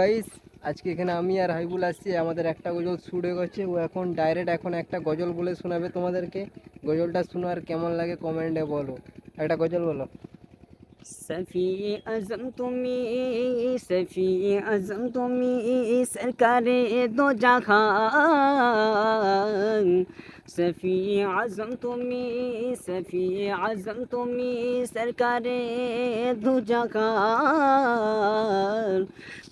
Guys আজকে এখানে আমি আর হাইবুল আসছি, আমাদের একটা গজল ছুটে গেছে। ও এখন ডাইরেক্ট এখন একটা গজল বলে শোনাবে তোমাদেরকে। গজলটা শোনার কেমন লাগে কমেন্টে বলো। একটা গজল বলো। সফি আজম তুমি, সফি আজম তুমি, সরকারে দো জাহান সফি আজম তুমি সফি আজম তুমি সরকারে দু জাহান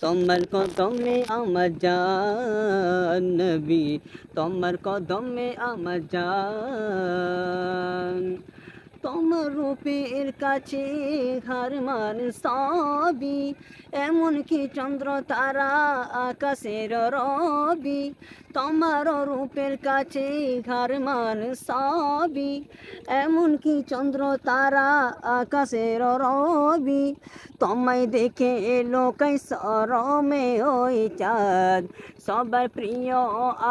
তোমার কদমে আমার জান নবী তোমার কদমে আমার জান তোমার রূপের কাছে হার মান সবই এমন চন্দ্র তারা আকাশের রবি। তোমার রূপের কাছে হার মান সবই এমন চন্দ্র তারা আকাশের রবি। তোমায় দেখে এলো কাই সরমে ওই চাঁদ। সবার প্রিয়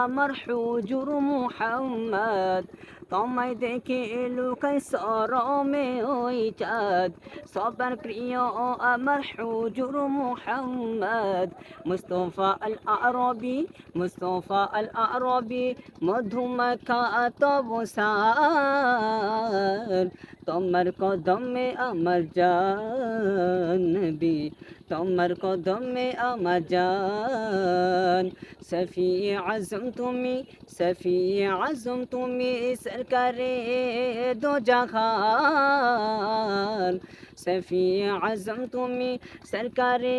আমার হুজুর মুহাম্মদ। তোমায় দেখে লুকাই সরমে ওই চাঁদ। সবার প্রিয় আমার হুজুর মুহাম্মদ। মুস্তফা আল আরবি মুস্তফা আল আরবি মধুমাখা তবসার তোমার কদমে আমার জান নবী তোমার কদমে আমার জান। সফি আজম তুমি সফি আজম তুমি সরকারে দো জাহান। সফি আজম তুমি সরকারে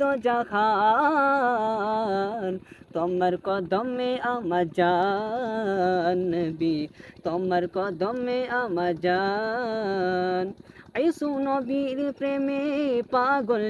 দো জাহান। তোমার কদমে আমার জান নবী, তোমার কদমে আমার জান। এই সুনবীর প্রেমে পাগল